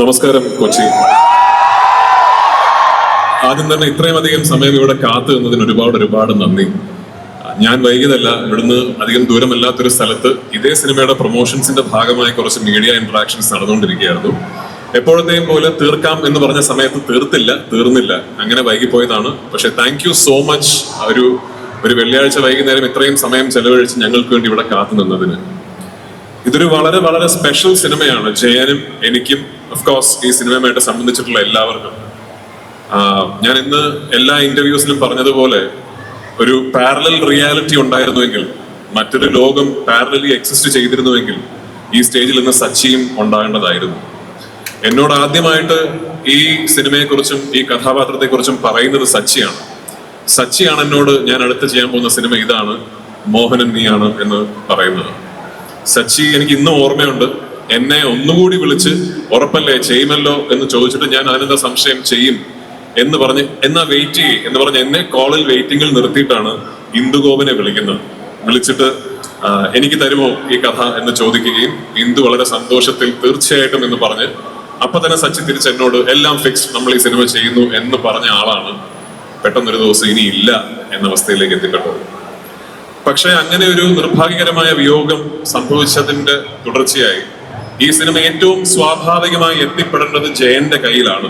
നമസ്കാരം കൊച്ചി. ആദ്യം തന്നെ ഇത്രയും അധികം സമയം ഇവിടെ കാത്തു നിന്നതിന് ഒരുപാട് ഒരുപാട് നന്ദി. ഞാൻ വൈകിയതല്ല ഇവിടുന്ന് അധികം ദൂരമല്ലാത്തൊരു സ്ഥലത്ത് ഇതേ സിനിമയുടെ പ്രൊമോഷൻസിന്റെ ഭാഗമായി കുറച്ച് മീഡിയ ഇന്ററാക്ഷൻസ് നടന്നുകൊണ്ടിരിക്കുകയായിരുന്നു. എപ്പോഴത്തെയും പോലെ തീർക്കാം എന്ന് പറഞ്ഞ സമയത്ത് തീർത്തില്ല തീർന്നില്ല. അങ്ങനെ വൈകിപ്പോയതാണ്. പക്ഷെ താങ്ക് യു സോ മച്ച് ഒരു ഒരു വെള്ളിയാഴ്ച വൈകുന്നേരം ഇത്രയും സമയം ചെലവഴിച്ച് ഞങ്ങൾക്ക് വേണ്ടി ഇവിടെ കാത്തു നിന്നതിന്. ഇതൊരു വളരെ വളരെ സ്പെഷ്യൽ സിനിമയാണ്. ജയനും എനിക്കും കോഴ്സ് ഈ സിനിമയുമായിട്ട് സംബന്ധിച്ചിട്ടുള്ള എല്ലാവർക്കും. ഞാൻ ഇന്ന് എല്ലാ ഇന്റർവ്യൂസിലും പറഞ്ഞതുപോലെ ഒരു പാരലൽ റിയാലിറ്റി ഉണ്ടായിരുന്നുവെങ്കിൽ മറ്റൊരു ലോകം പാരലലി എക്സിസ്റ്റ് ചെയ്തിരുന്നുവെങ്കിൽ ഈ സ്റ്റേജിൽ ഇന്ന് സച്ചിയും ഉണ്ടാകേണ്ടതായിരുന്നു. എന്നോട് ആദ്യമായിട്ട് ഈ സിനിമയെക്കുറിച്ചും ഈ കഥാപാത്രത്തെക്കുറിച്ചും പറയുന്നത് സച്ചിയാണ്. സച്ചിയാണ് എന്നോട് ഞാൻ അടുത്ത് ചെയ്യാൻ പോകുന്ന സിനിമ ഇതാണ് മോഹനൻ നീയാണ് എന്ന് പറയുന്നത്. സച്ചി എനിക്ക് ഇന്നും ഓർമ്മയുണ്ട്. എന്നെ ഒന്നുകൂടി വിളിച്ച് ഉറപ്പല്ലേ ചെയ്യുമല്ലോ എന്ന് ചോദിച്ചിട്ട് ഞാൻ അതിനെന്താ സംശയം ചെയ്യും എന്ന് പറഞ്ഞ് എന്നാ വെയിറ്റ് ചെയ്യ് എന്ന് പറഞ്ഞ് എന്നെ കോളിൽ വെയിറ്റിംഗിൽ നിർത്തിയിട്ടാണ് ഇന്ദുഗോപനെ വിളിക്കുന്നത്. വിളിച്ചിട്ട് എനിക്ക് തരുമോ ഈ കഥ? എന്ന് ചോദിക്കുകയും ഇന്ദു വളരെ സന്തോഷത്തിൽ തീർച്ചയായിട്ടും എന്ന് പറഞ്ഞ് അപ്പൊ തന്നെ സച്ചി തിരിച്ച് എന്നോട് എല്ലാം ഫിക്സ് നമ്മൾ ഈ സിനിമ ചെയ്യുന്നു എന്ന് പറഞ്ഞ ആളാണ്. പെട്ടെന്നൊരു ദിവസം ഇനി ഇല്ല എന്ന അവസ്ഥയിലേക്ക് എത്തിപ്പെട്ടത്. പക്ഷെ അങ്ങനെ ഒരു നിർഭാഗ്യകരമായ വിയോഗം സംഭവിച്ചതിന്റെ തുടർച്ചയായി. ഈ സിനിമ ഏറ്റവും സ്വാഭാവികമായി എത്തിപ്പെടേണ്ടത് ജയന്റെ കയ്യിലാണ്.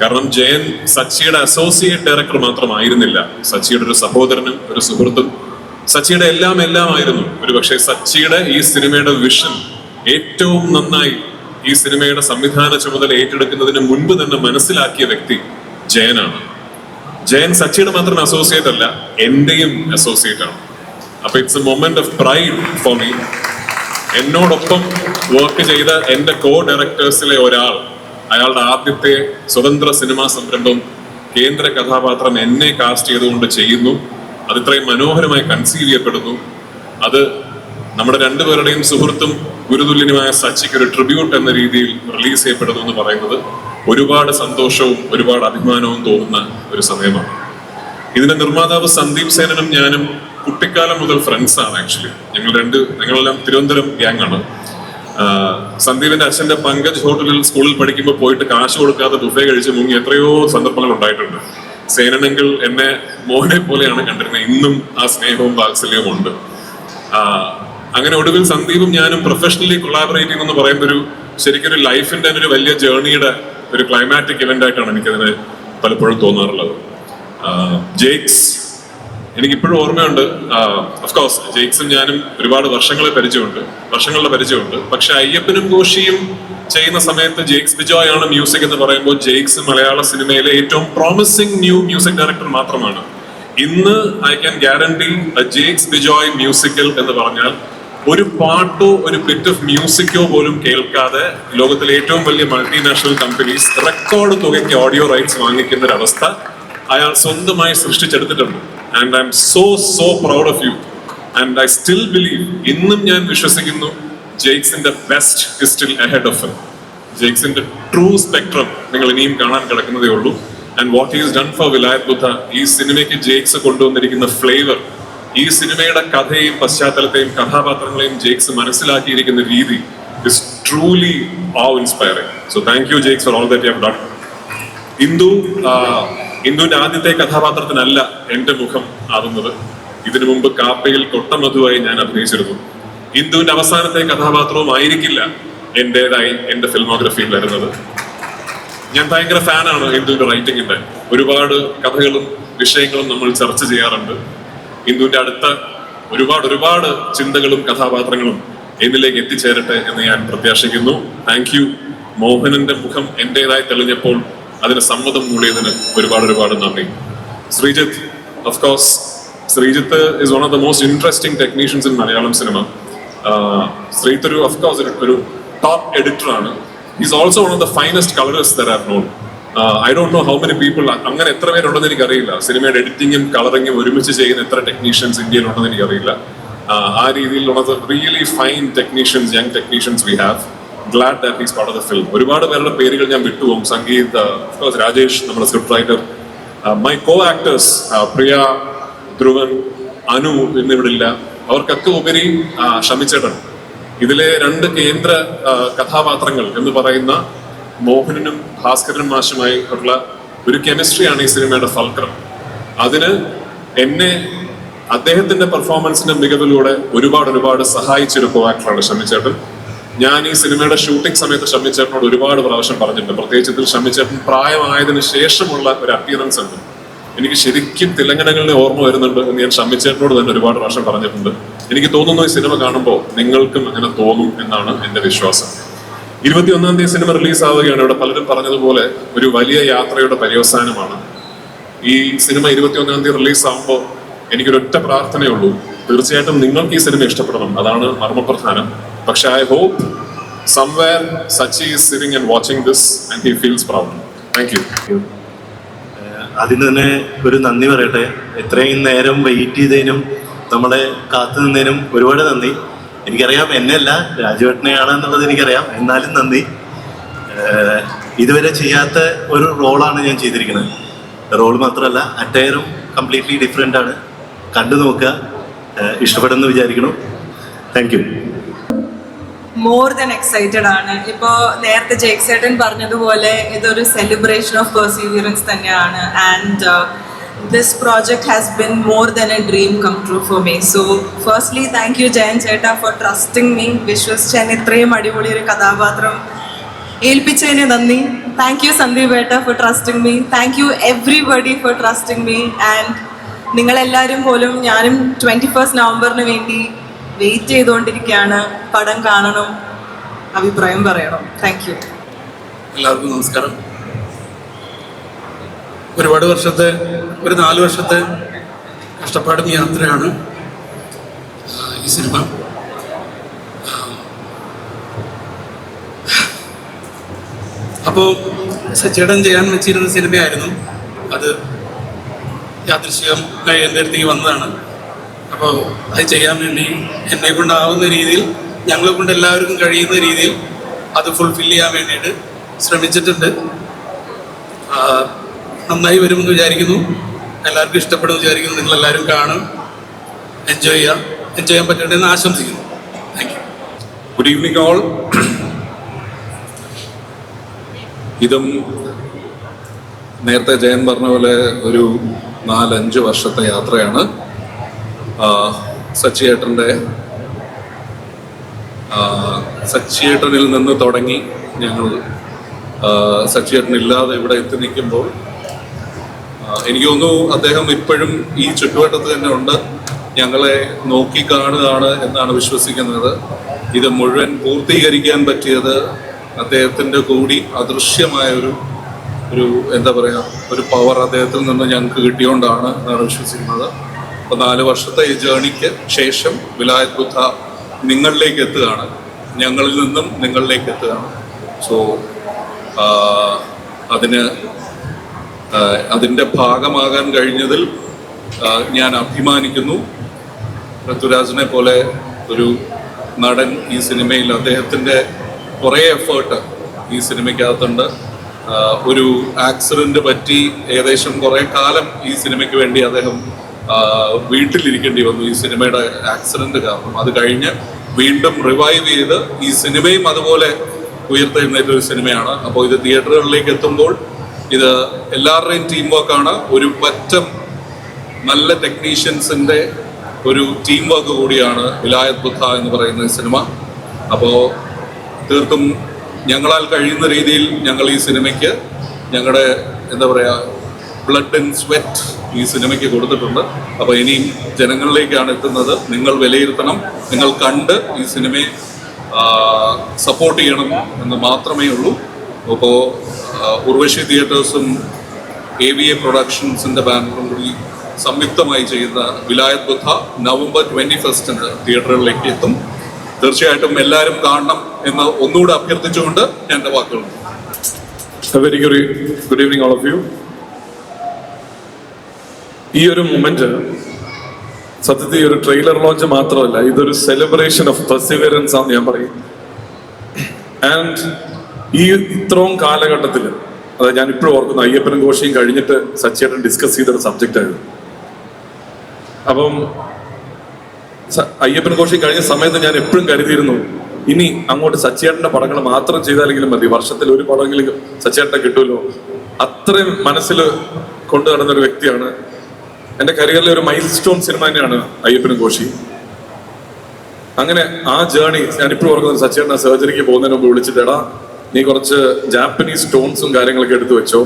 കാരണം ജയൻ സച്ചിയുടെ അസോസിയേറ്റ് ഡയറക്ടർ മാത്രമായിരുന്നില്ല. സച്ചിയുടെ ഒരു സഹോദരനും ഒരു സുഹൃത്തും. സച്ചിയുടെ എല്ലാം എല്ലാം ആയിരുന്നു. ഒരു പക്ഷേ സച്ചിയുടെ ഈ സിനിമയുടെ വിഷൻ ഏറ്റവും നന്നായി ഈ സിനിമയുടെ സംവിധാന ചുമതല ഏറ്റെടുക്കുന്നതിന് മുൻപ് തന്നെ മനസ്സിലാക്കിയ വ്യക്തി ജയനാണ്. ജയൻ സച്ചിയുടെ മാത്രം അസോസിയേറ്റ് അല്ല എന്റെയും അസോസിയേറ്റ് ആണ്. അപ്പൊ it's a moment of pride for me എന്നോടൊപ്പം വർക്ക് ചെയ്ത എന്റെ കോ ഡയറക്ടേഴ്സിലെ ഒരാൾ അയാളുടെ ആദ്യത്തെ സ്വതന്ത്ര സിനിമാ സംരംഭം കേന്ദ്ര കഥാപാത്രം എന്നെ കാസ്റ്റ് ചെയ്തുകൊണ്ട് ചെയ്യുന്നു. അത് ഇത്രയും മനോഹരമായി കൺസീവ് ചെയ്യപ്പെടുന്നു. അത് നമ്മുടെ രണ്ടുപേരുടെയും സുഹൃത്തും ഗുരുതുല്യനുമായ സച്ചിക്ക് ഒരു ട്രിബ്യൂട്ട് എന്ന രീതിയിൽ റിലീസ് ചെയ്യപ്പെടുന്നു എന്ന് പറയുന്നത് ഒരുപാട് സന്തോഷവും ഒരുപാട് അഭിമാനവും തോന്നുന്ന ഒരു സമയമാണ്. ഇതിന്റെ നിർമ്മാതാവ് സന്ദീപ് സേനനും ഞാനും കുട്ടിക്കാലം മുതൽ ഫ്രണ്ട്സ് ആണ് ആക്ച്വലി ഞങ്ങൾ രണ്ട് ഞങ്ങളെല്ലാം തിരുവനന്തപുരം ഗ്യാങ് ആണ്. സന്ദീപിന്റെ അച്ഛന്റെ പങ്കജ് ഹോട്ടലിൽ സ്കൂളിൽ പഠിക്കുമ്പോൾ പോയിട്ട് കാശ് കൊടുക്കാതെ ബുഫേ കഴിച്ച് മുങ്ങി എത്രയോ സന്ദർഭങ്ങൾ ഉണ്ടായിട്ടുണ്ട്. സേനനെങ്കിൽ എന്നെ മോഹനെ പോലെയാണ് കണ്ടിരുന്നത്. ഇന്നും ആ സ്നേഹവും വാത്സല്യവും ഉണ്ട്. അങ്ങനെ ഒടുവിൽ സന്ദീപും ഞാനും പ്രൊഫഷണലി കൊളാബറേറ്റ് ചെയ്യുന്നു പറയുന്ന ഒരു ശരിക്കും ഒരു ലൈഫിന്റെ ഒരു വലിയ ജേർണിയുടെ ഒരു ക്ലൈമാറ്റിക് ഇവന്റ് ആയിട്ടാണ് എനിക്കതിനെ പലപ്പോഴും തോന്നാറുള്ളത്. ജേക്സ് എനിക്കിപ്പോഴും ഓർമ്മയുണ്ട് കോഴ്സ് ജെയ്ക്സും ഞാനും ഒരുപാട് വർഷങ്ങളെ പരിചയമുണ്ട് വർഷങ്ങളുടെ പരിചയമുണ്ട്. പക്ഷെ അയ്യപ്പനും ഘോഷിയും ചെയ്യുന്ന സമയത്ത് ജെയ്ക്സ് ബിജോയ് ആണ് മ്യൂസിക് എന്ന് പറയുമ്പോൾ ജെയ്ക്സ് മലയാള സിനിമയിലെ ഏറ്റവും പ്രോമിസിംഗ് ന്യൂ മ്യൂസിക് ഡയറക്ടർ മാത്രമാണ്. ഇന്ന് I can guarantee Jakes Bejoy musical എന്ന് പറഞ്ഞാൽ ഒരു പാട്ടോ ഒരു ബിറ്റ് ഓഫ് മ്യൂസിക്കോ പോലും കേൾക്കാതെ ലോകത്തിലെ ഏറ്റവും വലിയ മൾട്ടിനാഷണൽ കമ്പനീസ് റെക്കോർഡ് തുകയ്ക്ക് ഓഡിയോ റൈറ്റ്സ് വാങ്ങിക്കുന്ന ഒരു അവസ്ഥ അയാൾ സ്വന്തമായി സൃഷ്ടിച്ചെടുത്തിട്ടുണ്ട്. And I'm so so proud of you and I still believe ഇന്നും ഞാൻ വിശ്വസിക്കുന്നു ജെയ്ക്സിന്റെ best is still ahead of ജെയ്ക്സിന്റെ true spectrum നിങ്ങൾ ഇനിയും കാണാൻ കിടക്കുന്നതേ ഉള്ളൂ. And what is done for Vilayath Buddha ഈ സിനിമയ്ക്ക് ജെയ്ക്സ് കൊണ്ടുവന്നിരിക്കുന്ന ഫ്ലേവർ ഈ സിനിമയുടെ കഥയും പശ്ചാത്തലത്തെയും കഥാപാത്രങ്ങളെയും ജെയ്ക്സ് മനസ്സിലാക്കിയിരിക്കുന്ന രീതി is truly uh inspiring so thank you Jakes for all that ആ, ഇന്ദുവിന്റെ ആദ്യത്തെ കഥാപാത്രത്തിനല്ല എന്റെ മുഖം ആവുന്നത് ഇതിനു മുമ്പ് കാപ്പയിൽ കൊട്ടമധുവായി ഞാൻ അഭിനയിച്ചിരുന്നു. ഇന്ദുവിന്റെ അവസാനത്തെ കഥാപാത്രവും ആയിരിക്കില്ല എന്റേതായി എന്റെ ഫിൽമോഗ്രഫിയിൽ വരുന്നത്. ഞാൻ ഭയങ്കര ഫാനാണ് ഇന്ദുവിന്റെ റൈറ്റിംഗിന്റെ ഒരുപാട് കഥകളും വിഷയങ്ങളും നമ്മൾ ചർച്ച ചെയ്യാറുണ്ട്. ഇന്ദുവിന്റെ അടുത്ത ഒരുപാട് ഒരുപാട് ചിന്തകളും കഥാപാത്രങ്ങളും എന്നിലേക്ക് എത്തിച്ചേരട്ടെ എന്ന് ഞാൻ പ്രത്യാശിക്കുന്നു. താങ്ക് യു മോഹനന്റെ മുഖം എന്റേതായി തെളിഞ്ഞപ്പോൾ അതിന് സമ്മതം മൂളിയതിന് ഒരുപാട് ഒരുപാട് നന്ദി. Sreejith of course Sreejith is one of the most interesting technicians in Malayalam cinema Sreejith ഒരു ഓഫ് കോഴ്സ് ഒരു ടോപ്പ് എഡിറ്റർ ആണ്. Is also one of the finest colourist there are none I don't know how many people അങ്ങനെ എത്ര പേരുണ്ടെന്ന് എനിക്കറിയില്ല. സിനിമയുടെ എഡിറ്റിങ്ങും കളറിങ്ങും ഒരുമിച്ച് ചെയ്യുന്ന എത്ര ടെക്നീഷ്യൻസ് ഇന്ത്യയിൽ ഉണ്ടെന്ന് എനിക്കറിയില്ല. ആ രീതിയിലുള്ള really fine technicians young technicians we have glad that is part of the film ഒരുപാട് പേരുടെ പേരുകൾ ഞാൻ വിട്ടുപോകും. സംഗീത് course, രാജേഷ് നമ്മുടെ script writer my co-actors Priya Dhruvan Anu എന്നിവിടെ ഇല്ല അവർക്കൊക്കെ ഉപരി ഷമിച്ചേട്ടൻ ഇതിലെ രണ്ട് കേന്ദ്ര കഥാപാത്രങ്ങൾ എന്ന് പറയുന്ന മോഹനനും ഭാസ്കരനും മാഷുമായി ഉള്ള ഒരു കെമിസ്ട്രിയാണ് ഈ സിനിമയുടെ ഫൽക്രം. അതിന് എന്നെ അദ്ദേഹത്തിന്റെ പെർഫോമൻസിന്റെ മികവിലൂടെ ഒരുപാട് ഒരുപാട് സഹായിച്ചൊരു കോ ആക്ടറാണ് ഷമ്മിച്ചേട്ടൻ ഞാൻ ഈ സിനിമയുടെ ഷൂട്ടിംഗ് സമയത്ത് ഷമ്മിച്ചേട്ടനോട് ഒരുപാട് പ്രാവശ്യം പറഞ്ഞിട്ടുണ്ട്. പ്രത്യേകിച്ച് ഇതിൽ ഷമ്മിച്ചേട്ടൻ പ്രായമായതിനു ശേഷമുള്ള ഒരു അപ്പിയറൻസ് ഉണ്ട്. എനിക്ക് ശരിക്കും തിലങ്കനകളുടെ ഓർമ്മ വരുന്നുണ്ട് എന്ന് ഞാൻ ഷമ്മിച്ചേട്ടനോട് തന്നെ ഒരുപാട് പ്രാവശ്യം പറഞ്ഞിട്ടുണ്ട്. എനിക്ക് തോന്നുന്നു ഈ സിനിമ കാണുമ്പോൾ നിങ്ങൾക്കും അങ്ങനെ തോന്നും എന്നാണ് എന്റെ വിശ്വാസം. ഇരുപത്തിയൊന്നാം തീയതി സിനിമ റിലീസാവുകയാണ്. ഇവിടെ പലരും പറഞ്ഞതുപോലെ ഒരു വലിയ യാത്രയുടെ പര്യവസാനമാണ്. ഈ സിനിമ ഇരുപത്തിയൊന്നാം തീയതി റിലീസ് ആകുമ്പോൾ എനിക്കൊരൊറ്റ പ്രാർത്ഥനയുള്ളൂ തീർച്ചയായിട്ടും നിങ്ങൾക്ക് ഈ സിനിമ ഇഷ്ടപ്പെടണം. അതാണ് മർമ്മപ്രധാനം. പക്ഷെ I hope somewhere Sachy is sitting and watching this and he feels proud thank you അതിന് തന്നെ ഒരു നന്ദി പറയട്ടെ. ഇത്രയും നേരം വെയിറ്റ് ചെയ്തതിനും നമ്മളെ കാത്തു നിന്നതിനും ഒരുപാട് നന്ദി. എനിക്കറിയാം എന്നെയല്ല രാജുവേട്ടനെയാണ് എന്നുള്ളത് എനിക്കറിയാം. എന്നാലും നന്ദി. ഇതുവരെ ചെയ്യാത്ത ഒരു റോളാണ് ഞാൻ ചെയ്തിരിക്കുന്നത്. റോൾ മാത്രമല്ല അറ്റയറും കംപ്ലീറ്റ്ലി ഡിഫറെന്റ് ആണ്. കണ്ടു നോക്കുക. ഇഷ്ടപ്പെടുന്നു വിചാരിക്കണം thank you more than excited ആണ്. ഇപ്പോ നേരത്തെ ജേക്ക് സേട്ടൻ പറഞ്ഞതുപോലെ ഇതൊരു സെലിബ്രേഷൻ ഓഫ് പെർസീവിയറൻസ് തന്നെയാണ്. And this project has been more than a dream come true for me so firstly thank you Jayan chetta for trusting me വിശ്വസിച്ച് എന്നെ ഇത്രയും അടിപൊളി ഒരു കഥാപാത്രം ഏൽപ്പിച്ചതിന് നന്ദി. Thank you Sandeep etta for trusting me thank you everybody for trusting me and നിങ്ങളെല്ലാവരും പോലും ഞാനും ട്വന്റി ഫസ്റ്റ് നവംബറിന് വേണ്ടി വെയിറ്റ് ചെയ്തുകൊണ്ടിരിക്കുകയാണ്. പടം കാണണം. അഭിപ്രായം പറയണം. താങ്ക് യു എല്ലാവർക്കും നമസ്കാരം. ഒരുപാട് വർഷത്തെ ഒരു നാല് വർഷത്തെ കഷ്ടപ്പാടും യാത്രയാണ് ഈ സിനിമ. അപ്പോൾ സച്ചേടൻ ചെയ്യാൻ വെച്ചിരുന്ന സിനിമയായിരുന്നു. അത് യാദൃശ്യം എന്റെ അടുത്തേക്ക് വന്നതാണ്. അപ്പോൾ അത് ചെയ്യാൻ വേണ്ടി എന്നെ കൊണ്ടാവുന്ന രീതിയിൽ ഞങ്ങളെ കൊണ്ട് എല്ലാവർക്കും കഴിയുന്ന രീതിയിൽ അത് ഫുൾഫിൽ ചെയ്യാൻ വേണ്ടിയിട്ട് ശ്രമിച്ചിട്ടുണ്ട്. നന്നായി വരുമെന്ന് വിചാരിക്കുന്നു. എല്ലാവർക്കും ഇഷ്ടപ്പെടുമെന്ന് വിചാരിക്കുന്നു. നിങ്ങളെല്ലാവരും കാണും. എൻജോയ് ചെയ്യാം. എൻജോയ് ചെയ്യാൻ പറ്റട്ടെ എന്ന് ആശംസിക്കുന്നു. Thank you good evening all ഇതും നേരത്തെ ജയൻ പറഞ്ഞ പോലെ ഒരു നാലഞ്ച് വർഷത്തെ യാത്രയാണ്. സച്ചിയേട്ടന്റെ സച്ചിയേട്ടനിൽ നിന്ന് തുടങ്ങി ഞങ്ങൾ സച്ചിയേട്ടനില്ലാതെ ഇവിടെ എത്തി നിൽക്കുമ്പോൾ എനിക്ക് തോന്നുന്നു അദ്ദേഹം ഇപ്പോഴും ഈ ചുറ്റുവട്ടത്ത് തന്നെ ഉണ്ട്. ഞങ്ങളെ നോക്കി കാണുകയാണ് എന്നാണ് വിശ്വസിക്കുന്നത്. ഇത് മുഴുവൻ പൂർത്തീകരിക്കാൻ പറ്റിയത് അദ്ദേഹത്തിന്റെ കൂടി അദൃശ്യമായ ഒരു ഒരു എന്താ പറയുക ഒരു പവർ അദ്ദേഹത്തിൽ നിന്ന് ഞങ്ങൾക്ക് കിട്ടിയോണ്ടാണ് എന്നാണ് വിശ്വസിക്കുന്നത്. അപ്പോൾ നാല് വർഷത്തെ ഈ ജേണിക്ക് ശേഷം വിലായത് ബുദ്ധ നിങ്ങളിലേക്ക് എത്തുകയാണ്. ഞങ്ങളിൽ നിന്നും നിങ്ങളിലേക്ക് എത്തുകയാണ്. സോ അതിന് അതിന്റെ ഭാഗമാകാൻ കഴിഞ്ഞതിൽ ഞാൻ അഭിമാനിക്കുന്നു. പൃഥ്വിരാജിനെ പോലെ ഒരു നടൻ ഈ സിനിമയിൽ അദ്ദേഹത്തിന്റെ കുറേ എഫേർട്ട് ഈ സിനിമയ്ക്കകത്തുണ്ട്. ഒരു ആക്സിഡന്റ് പറ്റി ഏകദേശം കുറേ കാലം ഈ സിനിമയ്ക്ക് വേണ്ടി അദ്ദേഹം വീട്ടിലിരിക്കേണ്ടി വന്നു ഈ സിനിമയുടെ ആക്സിഡന്റ് കാരണം. അത് കഴിഞ്ഞ് വീണ്ടും റിവൈവ് ചെയ്ത് ഈ സിനിമയും അതുപോലെ ഉയർത്തെഴുന്നേറ്റ ഒരു സിനിമയാണ്. അപ്പോൾ ഇത് തിയേറ്ററുകളിലേക്ക് എത്തുമ്പോൾ ഇത് എല്ലാവരുടെയും ടീം വർക്കാണ് ഒരു പറ്റം നല്ല ടെക്നീഷ്യൻസിന്റെ ഒരു ടീം വർക്ക് കൂടിയാണ് വിലായത് ബുദ്ധ എന്ന് പറയുന്ന സിനിമ. അപ്പോൾ തീർത്തും ഞങ്ങളാൽ കഴിയുന്ന രീതിയിൽ ഞങ്ങൾ ഈ സിനിമയ്ക്ക് ഞങ്ങളുടെ എന്താ പറയുക ബ്ലഡ് ആൻഡ് സ്വെറ്റ് ഈ സിനിമയ്ക്ക് കൊടുത്തിട്ടുണ്ട്. അപ്പോൾ ഇനിയും ജനങ്ങളിലേക്കാണ് എത്തുന്നത്. നിങ്ങൾ വിലയിരുത്തണം. നിങ്ങൾ കണ്ട് ഈ സിനിമയെ സപ്പോർട്ട് ചെയ്യണം എന്ന് മാത്രമേ ഉള്ളൂ. അപ്പോൾ ഉർവശി തിയേറ്റേഴ്സും എ വി എ പ്രൊഡക്ഷൻസിന്റെ ബാനറും കൂടി സംയുക്തമായി ചെയ്യുന്ന വിലായത് ബുദ്ധ നവംബർ ട്വന്റി ഫസ്റ്റിന് തിയേറ്ററുകളിലേക്ക് എത്തും. തീർച്ചയായിട്ടും എല്ലാവരും കാണണം എന്ന് ഒന്നുകൂടെ അഭ്യർത്ഥിച്ചുകൊണ്ട് ഞാൻ എന്റെ വാക്കുകൾ very good good evening all of you ഈ ഒരു മൊമെന്റ് സത്യത്തിൽ ഒരു ട്രെയിലർ ലോഞ്ച് മാത്രമല്ല ഇതൊരു സെലിബ്രേഷൻ ഓഫ് പെർസിവറൻസ് ആണ് ഞാൻ പറയും. ആൻഡ് ഈ ഇത്രയും കാലഘട്ടത്തിൽ അതായത് ഞാൻ ഇപ്പോഴും ഓർക്കുന്നു അയ്യപ്പനും ഘോഷയും കഴിഞ്ഞിട്ട് സച്ചേട്ടൻ ഡിസ്കസ് ചെയ്തൊരു സബ്ജക്റ്റ് ആയിരുന്നു. അപ്പം അയ്യപ്പൻ ഘോഷി കഴിഞ്ഞ സമയത്ത് ഞാൻ എപ്പോഴും കരുതിയിരുന്നു ഇനി അങ്ങോട്ട് സച്ചേട്ടന്റെ പടങ്ങൾ മാത്രം ചെയ്താലെങ്കിലും മതി. വർഷത്തിൽ ഒരു പടമെങ്കിലും സച്ചേട്ടനെ കിട്ടുമല്ലോ. അത്രയും മനസ്സിൽ കൊണ്ടു നടന്ന ഒരു വ്യക്തിയാണ് എന്റെ കരിയറിലെ ഒരു മൈൽ സ്റ്റോൺ സിനിമ തന്നെയാണ് അയ്യപ്പനും കോശി അങ്ങനെ ആ ജേണി ഞാനിപ്പോഴും ഓർക്കുന്നത് സച്ചേട്ടനെ സർജറിക്ക് പോകുന്നതിന് മുമ്പ് വിളിച്ചിട്ട് നീ കുറച്ച് ജാപ്പനീസ് സ്റ്റോൺസും കാര്യങ്ങളൊക്കെ എടുത്തു വെച്ചോ.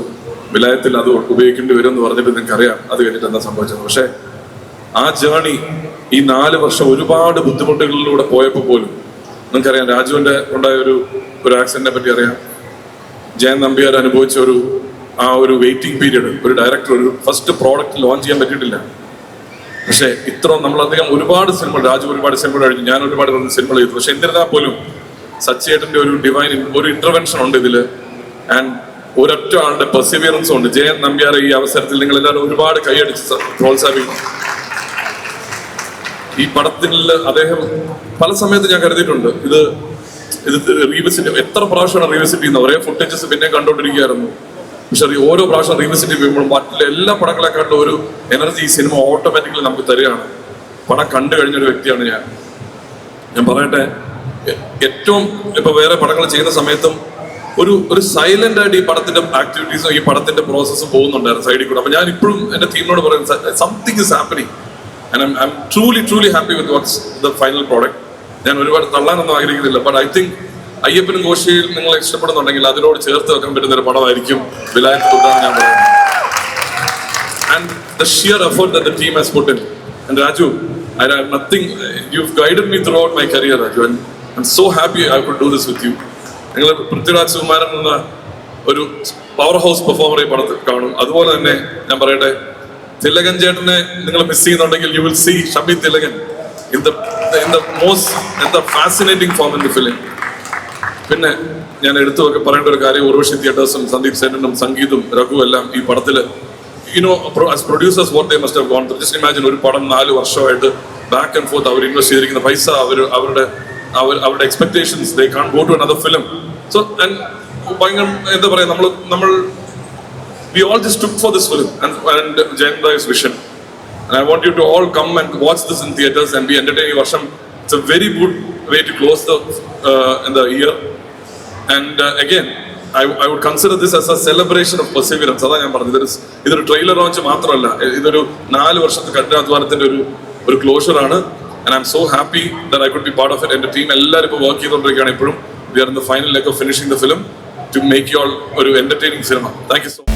വിലായത്തിൽ അത് ഉപയോഗിക്കേണ്ടി വരും എന്ന് പറഞ്ഞിട്ട് അറിയാം അത് കഴിഞ്ഞിട്ട് എന്താ സംഭവിച്ചത്? പക്ഷെ ആ ജേണി ഈ നാല് വർഷം ഒരുപാട് ബുദ്ധിമുട്ടുകളിലൂടെ പോയപ്പോൾ പോലും നിങ്ങൾക്കറിയാം രാജുവിന്റെ ഉണ്ടായ ഒരു ഒരു ആക്സിഡന്റിനെ പറ്റി അറിയാം. ജയൻ നമ്പ്യാർ അനുഭവിച്ച ഒരു ആ ഒരു വെയിറ്റിംഗ് പീരീഡ് ഒരു ഡയറക്ടർ ഒരു ഫസ്റ്റ് പ്രോഡക്റ്റ് ലോഞ്ച് ചെയ്യാൻ പറ്റിയിട്ടില്ല. പക്ഷേ ഇത്ര നമ്മളധികം ഒരുപാട് സിനിമകൾ രാജു ഒരുപാട് സിനിമകൾ കഴിഞ്ഞു ഞാൻ ഒരുപാട് സിനിമകൾ ചെയ്തു. പക്ഷെ എന്നിരുന്നാൽ പോലും സച്ചേട്ടന്റെ ഒരു ഡിവൈൻ ഒരു ഇന്റർവെൻഷൻ ഉണ്ട് ഇതിൽ. ആൻഡ് ഒരൊറ്റ ആളുടെ പെർസിവിയറൻസും ഉണ്ട്. ജയൻ നമ്പ്യാർ ഈ അവസരത്തിൽ നിങ്ങൾ എല്ലാവരും ഒരുപാട് കൈയടിച്ച് പ്രോത്സാഹിപ്പിക്കും. ഈ പടത്തിൽ അദ്ദേഹം പല സമയത്ത് ഞാൻ കരുതിയിട്ടുണ്ട്. ഇത് ഇത് റീവിസിറ്റ് എത്ര പ്രാവശ്യമാണ് റീവിസിറ്റ് ചെയ്യുന്നത്? ഒരേ ഫുട്ടേജസ് പിന്നെ കണ്ടുകൊണ്ടിരിക്കുകയായിരുന്നു. പക്ഷെ ഓരോ പ്രാവശ്യം റീവിസിറ്റ് ചെയ്യുമ്പോൾ മറ്റുള്ള എല്ലാ പടങ്ങളെക്കാളും ഒരു എനർജി ഈ സിനിമ ഓട്ടോമാറ്റിക്കലി നമുക്ക് തരികയാണ്. പടം കണ്ടു കഴിഞ്ഞ ഒരു വ്യക്തിയാണ് ഞാൻ. ഞാൻ പറയട്ടെ ഏറ്റവും ഇപ്പൊ വേറെ പടങ്ങൾ ചെയ്യുന്ന സമയത്തും ഒരു ഒരു സൈലന്റ് ആയിട്ട് ഈ പടത്തിന്റെ ആക്ടിവിറ്റീസും ഈ പടത്തിന്റെ പ്രോസസ്സും പോകുന്നുണ്ടായിരുന്നു സൈഡിൽ കൂടെ. അപ്പൊ ഞാൻ ഇപ്പോഴും എന്റെ ടീമിനോട് പറയുന്നത് something is happening and I truly truly happy with what's the final product ഞാൻ ഒരുപാട് തള്ളാനൊന്നും ആഗ്രഹിക്കുന്നില്ല ബട്ട് ഐ തിങ്ക് അയ്യപ്പനും കോശിയിൽ നിങ്ങൾ ഇഷ്ടപ്പെടുന്നുണ്ടെങ്കിൽ അതിനോട് ചേർത്ത് വെക്കാൻ പറ്റുന്ന ഒരു പടമായിരിക്കും വിലായത്ത് കൊണ്ടാണ് ഞാൻ പറയുന്നത്. Effort that the team has put in. I nothing, you've guided me throughout my career, Raju, and I'm so happy I could do this with you നിങ്ങൾ പൃഥ്വിരാജ് സുകുമാരൻ എന്ന ഒരു പവർ ഹൗസ് പെർഫോമറെ പടത്തിൽ കാണും. അതുപോലെ തന്നെ ഞാൻ പറയട്ടെ തിലകൻ ചേട്ടനെ നിങ്ങൾ മിസ് ചെയ്യുന്നുണ്ടെങ്കിൽ you will see Shammi Thilakan in the in the most in the fascinating form in the film പിന്നെ ഞാൻ എടുത്തു ഒക്കെ പറയേണ്ട ഒരു കാര്യം ഉർവശി തിയേറ്റേഴ്സും സന്ദീപ് സേനനും സംഗീതും രഘു എല്ലാം ഈ പടത്തിൽ you know producers what they must gone just imagine ഒരു പടം നാല് വർഷമായിട്ട് ബാക്ക് ആൻഡ് ഫോർത്ത് അവർ ഇൻവെസ്റ്റ് ചെയ്തിരിക്കുന്ന പൈസ അവർ അവരുടെ അവർ അവരുടെ expectations they can't go to another film so ഭയങ്കര എന്താ പറയുക നമ്മൾ നമ്മൾ we all just took for this film and and vision I And I want you to all come and watch this in be and be entertained. It's it's a very good way to close the uh, in again I I would consider this I a celebration of perseverance. അതാ ഞാൻ പറഞ്ഞത്. ഇതൊരു ഇതൊരു trailer launch മാത്രമല്ല. ഇതൊരു നാല് വർഷത്തെ കഠിനാധ്വാനത്തിന്റെ ഒരു ഒരു ക്ലോഷർ ആണ്. And I'm so happy that I could be part of it എന്റെ ടീം എല്ലാവരും ഇപ്പോൾ വർക്ക് ചെയ്തുകൊണ്ടിരിക്കുകയാണ് ഇപ്പോഴും. We are in the final leg of finishing the film to make you all ഒരു entertaining cinema thank you so